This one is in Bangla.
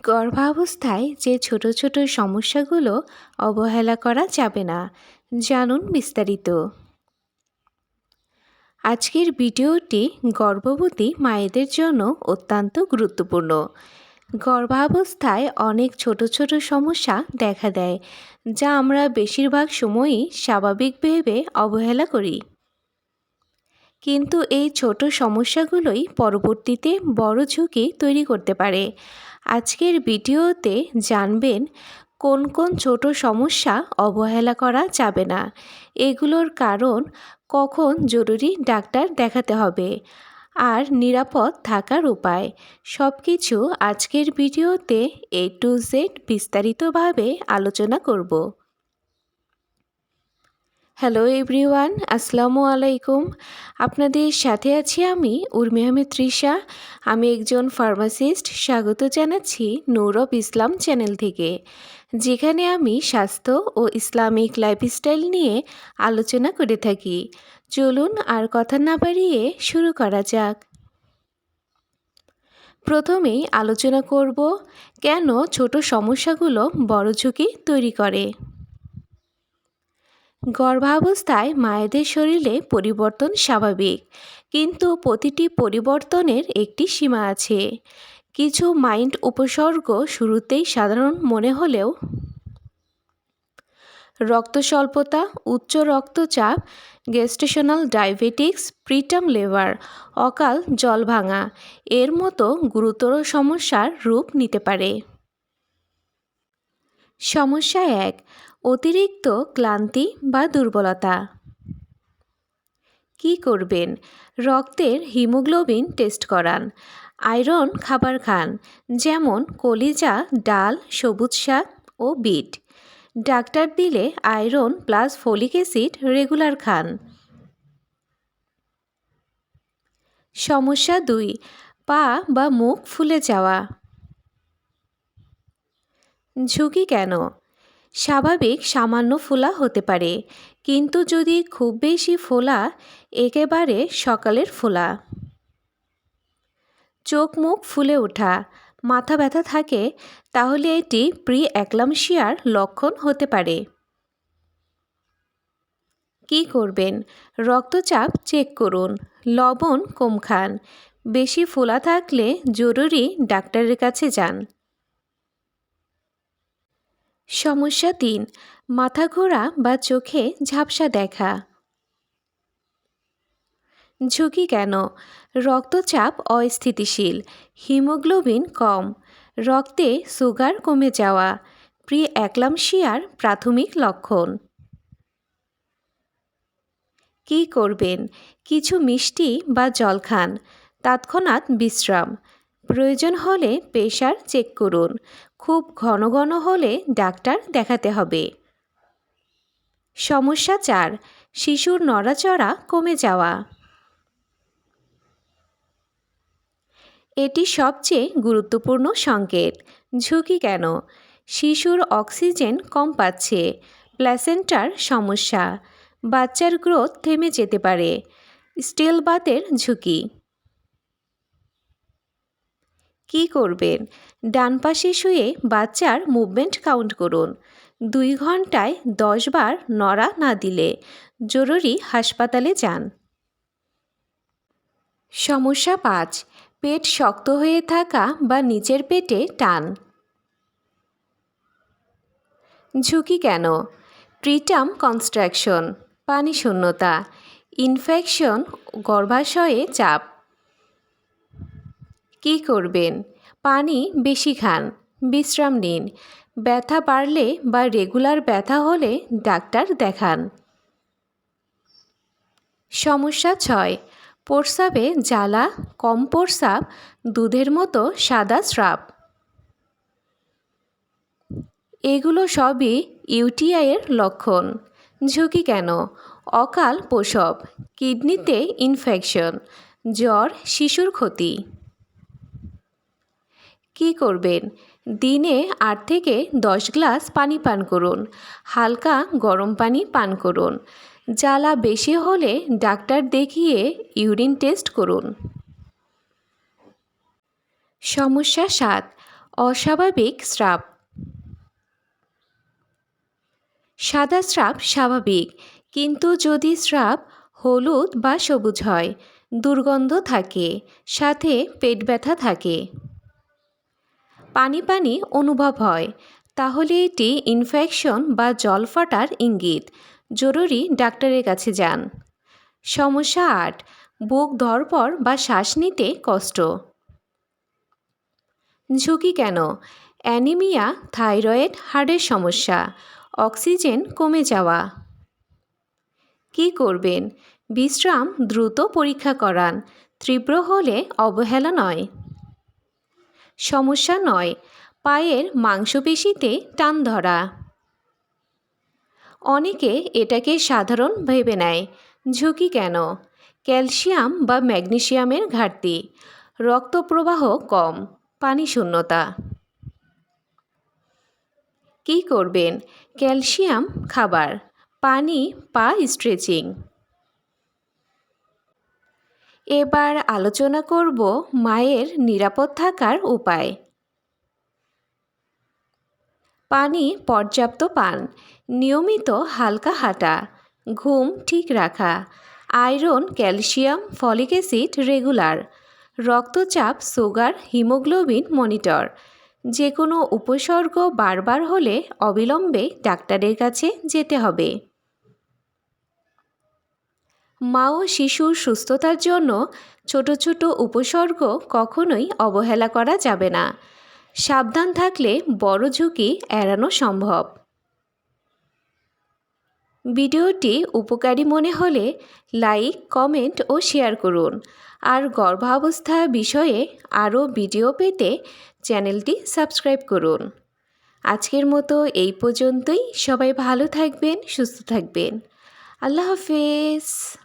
গর্ভাবস্থায় যে ছোট ছোট সমস্যাগুলো অবহেলা করা যাবে না। জানুন বিস্তারিত। আজকের ভিডিওটি গর্ভবতী মায়েদের জন্য অত্যন্ত গুরুত্বপূর্ণ। গর্ভাবস্থায় অনেক ছোট ছোট সমস্যা দেখা দেয়, যা আমরা বেশিরভাগ সময়ই স্বাভাবিক ভেবে অবহেলা করি। কিন্তু এই ছোট সমস্যাগুলোই পরবর্তীতে বড় ঝুঁকি তৈরি করতে পারে। আজকের ভিডিওতে জানবেন, কোন কোন ছোট সমস্যা অবহেলা করা যাবে না। এগুলোর কারণ কখন জরুরি ডাক্তার দেখাতে হবে। আর নিরাপদ থাকার উপায়। সব কিছু আজকের ভিডিওতে এ টু জেড বিস্তারিতভাবে আলোচনা করব। হ্যালো এভরিওয়ান আসসালামু আলাইকুম আপনাদের সাথে আছি আমি উর্মি আহমেদ তৃষা। আমি একজন ফার্মাসিস্ট স্বাগত জানাচ্ছি নূর অফ ইসলাম চ্যানেল থেকে। যেখানে আমি স্বাস্থ্য ও ইসলামিক লাইফস্টাইল নিয়ে আলোচনা করে থাকি। চলুন আর কথা না বাড়িয়ে শুরু করা যাক। প্রথমেই আলোচনা করব, কেন ছোট সমস্যাগুলো বড় ঝুঁকি তৈরি করে? গর্ভাবস্থায় মায়েদের শরীরে পরিবর্তন স্বাভাবিক। কিন্তু প্রতিটি পরিবর্তনের একটি সীমা আছে। কিছু মাইন্ড উপসর্গ শুরুতেই সাধারণ মনে হলেও রক্ত স্বল্পতা উচ্চ রক্তচাপ গেস্টেশনাল ডায়াবেটিক্স প্রিটাম লেভার অকাল জল ভাঙা, এর মতো গুরুতর সমস্যার রূপ নিতে পারে। সমস্যা এক, অতিরিক্ত ক্লান্তি বা দুর্বলতা। কি করবেন? রক্তের হিমোগ্লোবিন টেস্ট করান। আয়রন খাবার খান, যেমন কলিজা, ডাল, সবুজ শাক ও বিট। ডাক্তার দিলে iron plus folic acid regular খান। সমস্যা দুই, পা বা মুখ ফুলে যাওয়া। ঝুঁকি কেন? স্বাভাবিক সামান্য ফোলা হতে পারে, কিন্তু যদি খুব বেশি ফোলা, একেবারে সকালের ফোলা। চোখ মুখ ফুলে ওঠা, মাথা ব্যথা থাকে, তাহলে এটি প্রি অ্যাক্লামশিয়ার লক্ষণ হতে পারে। কি করবেন? রক্তচাপ চেক করুন, লবণ কম খান, বেশি ফোলা থাকলে জরুরি ডাক্তারের কাছে যান। সমস্যা তিন, মাথা ঘোরা বা চোখে ঝাপসা দেখা। ঝুঁকি কেন? রক্তচাপ অস্থিতিশীল, হিমোগ্লোবিন কম, রক্তে সুগার কমে যাওয়া প্রি অ্যাক্লামশিয়ার প্রাথমিক লক্ষণ। কি করবেন? কিছু মিষ্টি বা জল খান তৎক্ষণাৎ বিশ্রাম, প্রয়োজন হলে প্রেশার চেক করুন খুব ঘন ঘন হলে ডাক্তার দেখাতে হবে। সমস্যা চার, শিশুর নড়াচড়া কমে যাওয়া। এটি সবচেয়ে গুরুত্বপূর্ণ সংকেত। ঝুঁকি কেন? শিশুর অক্সিজেন কম পাচ্ছে প্ল্যাসেন্টার সমস্যা, বাচ্চার গ্রোথ থেমে যেতে পারে স্টিল বাতের ঝুঁকি। কি করবেন? ডান পাশে শুয়ে বাচ্চার মুভমেন্ট কাউন্ট করুন। দুই ঘন্টায় দশ বার নড়া না দিলে জরুরি হাসপাতালে যান। সমস্যা পাঁচ, পেট শক্ত হয়ে থাকা বা নিচের পেটে টান। ঝুঁকি কেন? প্রিটাম কনস্ট্রাকশন পানি শূন্যতা ইনফেকশন গর্ভাশয়ে চাপ। কি করবেন? পানি বেশি খান, বিশ্রাম নিন। ব্যথা বাড়লে বা রেগুলার ব্যথা হলে ডাক্তার দেখান। সমস্যা ছয়, প্রস্রাবে জ্বালা, কম প্রস্রাব, দুধের মতো সাদা স্রাব। এগুলো সবই ইউটিআইয়ের লক্ষণ। ঝুঁকি কেন? অকাল প্রসব, কিডনিতে ইনফেকশন, জ্বর, শিশুর ক্ষতি। কি করবেন? দিনে আট থেকে দশ গ্লাস পানি পান করুন। হালকা গরম পানি পান করুন। জ্বালা বেশি হলে ডাক্তার দেখিয়ে ইউরিন টেস্ট করুন। সমস্যা সাত, অস্বাভাবিক স্রাব। সাদা স্রাব স্বাভাবিক, কিন্তু যদি স্রাব হলুদ বা সবুজ হয়, দুর্গন্ধ থাকে, সাথে পেট ব্যথা থাকে। পানি পানি অনুভব হয়। তাহলে এটি ইনফেকশন বা জল ফাটার ইঙ্গিত। জরুরি ডাক্তারের কাছে যান। সমস্যা আট, বুক ধরপর বা শ্বাস নিতে কষ্ট। ঝুঁকি কেন? অ্যানিমিয়া, থাইরয়েড, হাড়ের সমস্যা, অক্সিজেন কমে যাওয়া। কি করবেন? বিশ্রাম দ্রুত পরীক্ষা করান। তীব্র হলে অবহেলা নয়। সমস্যা নয়। পায়ের মাংসপেশিতে টান ধরা। অনেকে এটাকে সাধারণ ভেবে নেয়। ঝুঁকি কেন? ক্যালসিয়াম বা ম্যাগনেশিয়ামের ঘাটতি। রক্ত প্রবাহ কম, পানি শূন্যতা। কী করবেন? ক্যালসিয়াম, খাবার। পানি, পা স্ট্রেচিং। এবার আলোচনা করব মায়ের নিরাপদ থাকার উপায়। পানি, পর্যাপ্ত পান, নিয়মিত হালকা হাঁটা, ঘুম ঠিক রাখা, iron, calcium, folic acid regular, রক্তচাপ, সুগার, হিমোগ্লোবিন মনিটর যে কোনো উপসর্গ বারবার হলে অবিলম্বে ডাক্তারের কাছে যেতে হবে। মা ও শিশুর সুস্থতার জন্য ছোট ছোট উপসর্গ কখনোই অবহেলা করা যাবে না। সাবধান থাকলে বড় ঝুঁকি এড়ানো সম্ভব। ভিডিওটি উপকারী মনে হলে লাইক, কমেন্ট ও শেয়ার করুন। আর গর্ভাবস্থা বিষয়ে আরও ভিডিও পেতে চ্যানেলটি সাবস্ক্রাইব করুন। আজকের মতো এই পর্যন্তই। সবাই ভালো থাকবেন, সুস্থ থাকবেন। আল্লাহ হাফেজ।